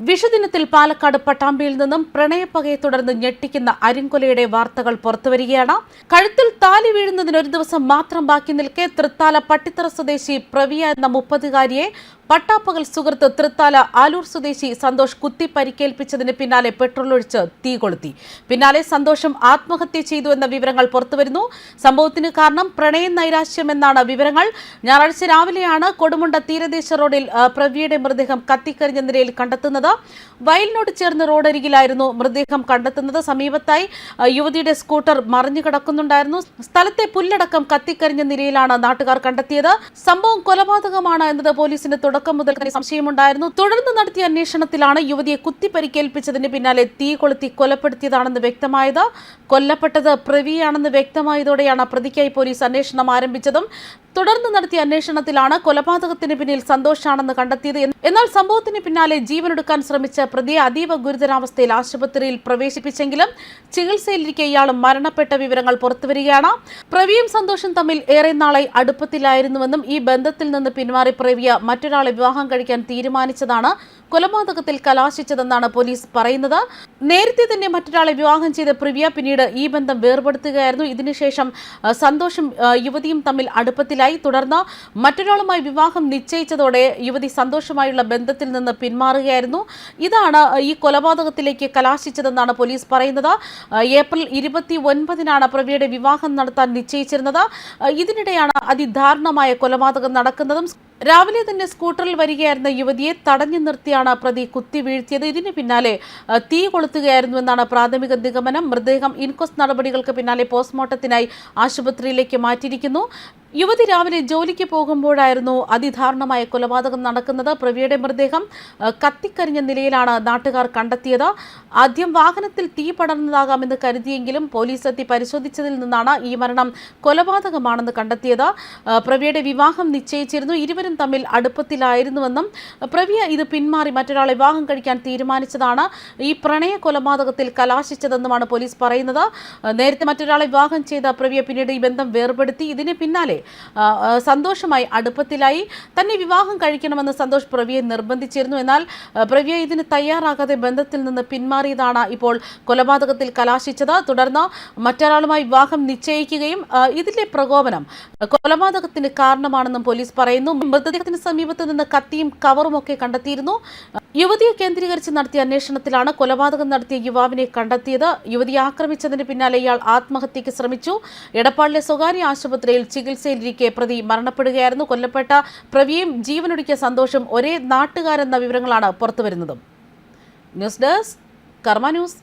വിഷുദിനത്തിൽ പാലക്കാട് പട്ടാമ്പിയിൽ നിന്നും പ്രണയപ്പകയെ തുടർന്ന് ഞെട്ടിക്കുന്ന അരിങ്കൊലയുടെ വാർത്തകൾ പുറത്തുവരികയാണ്. കഴുത്തിൽ താലി വീഴുന്നതിന് ഒരു ദിവസം മാത്രം ബാക്കി നിൽക്കെ തൃത്താല പട്ടിത്തറ സ്വദേശി പ്രവിയ എന്ന മുപ്പതുകാരിയെ പട്ടാപ്പകൽ സുഹൃത്ത് തൃത്താല ആലൂർ സ്വദേശി സന്തോഷ് കുത്തി പരിക്കേൽപ്പിച്ചതിന് പിന്നാലെ പെട്രോൾ ഒഴിച്ച് തീ കൊളുത്തി. പിന്നാലെ സന്തോഷം ആത്മഹത്യ ചെയ്തു എന്ന വിവരങ്ങൾ പുറത്തുവരുന്നു. സംഭവത്തിന് കാരണം പ്രണയ നൈരാശ്യം എന്നാണ് വിവരങ്ങൾ. ഞായറാഴ്ച രാവിലെയാണ് കൊടുമുണ്ട തീരദേശ റോഡിൽ പ്രവിയുടെ മൃതദേഹം കത്തിക്കരിഞ്ഞ നിലയിൽ കണ്ടെത്തുന്നത്. വയലിനോട് ചേർന്ന് റോഡരികിലായിരുന്നു മൃതദേഹം കണ്ടെത്തുന്നത്. സമീപത്തായി യുവതിയുടെ സ്കൂട്ടർ മറിഞ്ഞു കിടക്കുന്നുണ്ടായിരുന്നു. സ്ഥലത്തെ പുല്ലടക്കം കത്തിക്കരിഞ്ഞ നിലയിലാണ് നാട്ടുകാർ കണ്ടെത്തിയത്. സംഭവം കൊലപാതകമാണ് എന്നത് പോലീസിന് തുടക്കം മുതൽ തന്നെ സംശയമുണ്ടായിരുന്നു. തുടർന്ന് നടത്തിയ അന്വേഷണത്തിലാണ് യുവതിയെ കുത്തി പരിക്കേൽപ്പിച്ചതിന് പിന്നാലെ തീ കൊളുത്തി കൊലപ്പെടുത്തിയതാണെന്ന് വ്യക്തമായത്. കൊല്ലപ്പെട്ടത് പ്രവിയാണെന്ന് വ്യക്തമായതോടെയാണ് പ്രതിക്കായി പോലീസ് അന്വേഷണം ആരംഭിച്ചതും. തുടർന്ന് നടത്തിയ അന്വേഷണത്തിലാണ് കൊലപാതകത്തിന് പിന്നിൽ സന്തോഷാണെന്ന് കണ്ടെത്തിയത് എന്നാൽ സംഭവത്തിന് പിന്നാലെ ജീവനെടുക്കാൻ ശ്രമിച്ച പ്രതിയെ അതീവ ഗുരുതരാവസ്ഥയിൽ ആശുപത്രിയിൽ പ്രവേശിപ്പിച്ചെങ്കിലും ചികിത്സയിലിരിക്കെ ഇയാൾ മരണപ്പെട്ട വിവരങ്ങൾ പുറത്തുവരികയാണ്. പ്രവിയും സന്തോഷം തമ്മിൽ ഏറെ നാളായി അടുപ്പത്തിലായിരുന്നുവെന്നും ഈ ബന്ധത്തിൽ നിന്ന് പിന്മാറി പ്രവിയ മറ്റൊരാളെ വിവാഹം കഴിക്കാൻ തീരുമാനിച്ചതാണ് കൊലപാതകത്തിൽ കലാശിച്ചതെന്നാണ് പോലീസ് പറയുന്നത്. നേരത്തെ തന്നെ മറ്റൊരാളെ വിവാഹം ചെയ്ത പ്രിവ്യ പിന്നീട് ഈ ബന്ധം വേർപെടുത്തുകയായിരുന്നു. ഇതിനുശേഷം സന്തോഷം യുവതിയും തമ്മിൽ അടുപ്പത്തിലായി തുടർന്ന് മറ്റൊരാളുമായി വിവാഹം നിശ്ചയിച്ചതോടെ യുവതി സന്തോഷമായുള്ള ബന്ധത്തിൽ നിന്ന് പിന്മാറുകയായിരുന്നു. ഇതാണ് ഈ കൊലപാതകത്തിലേക്ക് കലാശിച്ചതെന്നാണ് പോലീസ് പറയുന്നത്. ഏപ്രിൽ ഇരുപത്തി ഒൻപതിനാണ് പ്രവിയുടെ വിവാഹം നടത്താൻ നിശ്ചയിച്ചിരുന്നത്. ഇതിനിടെയാണ് അതിദാരുണമായ കൊലപാതകം നടക്കുന്നതും. രാവിലെ തന്നെ സ്കൂട്ടറിൽ വരികയായിരുന്ന യുവതിയെ തടഞ്ഞു നിർത്തിയാണ് പ്രതി കുത്തി വീഴ്ത്തിയത്. ഇതിന് പിന്നാലെ തീ തീ കൊളുത്തുകയായിരുന്നുവെന്നാണ് പ്രാഥമിക നിഗമനം. മൃതദേഹം ഇൻക്വസ്റ്റ് നടപടികൾക്ക് പിന്നാലെ പോസ്റ്റ്മോർട്ടത്തിനായി ആശുപത്രിയിലേക്ക് മാറ്റിയിരിക്കുന്നു. യുവതി രാവിലെ ജോലിക്ക് പോകുമ്പോഴായിരുന്നു അതിദാരുണമായ കൊലപാതകം നടക്കുന്നത്. പ്രവിയുടെ മൃതദേഹം കത്തിക്കരിഞ്ഞ നിലയിലാണ് നാട്ടുകാർ കണ്ടെത്തിയത്. ആദ്യം വാഹനത്തിൽ തീ പടർന്നതാകാമെന്ന് കരുതിയെങ്കിലും പോലീസ് എത്തി പരിശോധിച്ചതിൽ നിന്നാണ് ഈ മരണം കൊലപാതകമാണെന്ന് കണ്ടെത്തിയത്. പ്രവിയുടെ വിവാഹം നിശ്ചയിച്ചിരുന്നു. ഇരുവരും തമ്മിൽ അടുപ്പത്തിലായിരുന്നുവെന്നും പ്രവിയ ഇത് പിന്മാറി മറ്റൊരാളെ വിവാഹം കഴിക്കാൻ തീരുമാനിച്ചതാണ് ഈ പ്രണയ കൊലപാതകത്തിൽ കലാശിച്ചതെന്നുമാണ് പോലീസ് പറയുന്നത്. നേരത്തെ മറ്റൊരാളെ വിവാഹം ചെയ്ത പ്രവിയ പിന്നീട് ഈ ബന്ധം വേർപെടുത്തി. ഇതിന് പിന്നാലെ സന്തോഷമായി അടുപ്പത്തിലായി. തന്നെ വിവാഹം കഴിക്കണമെന്ന് സന്തോഷ് പ്രവിയെ നിർബന്ധിച്ചിരുന്നു. എന്നാൽ പ്രവിയ ഇതിന് തയ്യാറാകാതെ ബന്ധത്തിൽ നിന്ന് പിന്മാറിയതാണ് ഇപ്പോൾ കൊലപാതകത്തിൽ കലാശിച്ചത്. തുടർന്ന് മറ്റൊരാളുമായി വിവാഹം നിശ്ചയിക്കുകയും ഇതിലെ പ്രകോപനം കൊലപാതകത്തിന് കാരണമാണെന്നും പോലീസ് പറയുന്നു. മൃതദേഹത്തിന് സമീപത്ത് നിന്ന് കത്തിയും കവറും ഒക്കെ കണ്ടെത്തിയിരുന്നു. യുവതിയെ കേന്ദ്രീകരിച്ച് നടത്തിയ അന്വേഷണത്തിലാണ് കൊലപാതകം നടത്തിയ യുവാവിനെ കണ്ടെത്തിയത്. യുവതി ആക്രമിച്ചതിന് പിന്നാലെ ഇയാൾ ആത്മഹത്യയ്ക്ക് ശ്രമിച്ചു. എടപ്പാളിലെ സ്വകാര്യ ആശുപത്രിയിൽ ചികിത്സയിലിരിക്കെ പ്രതി മരണപ്പെടുകയായിരുന്നു. കൊല്ലപ്പെട്ട പ്രവിയും ജീവനൊടുക്കിയ സന്തോഷം ഒരേ നാട്ടുകാരെന്ന വിവരങ്ങളാണ് പുറത്തുവരുന്നതും. News desk Karma news.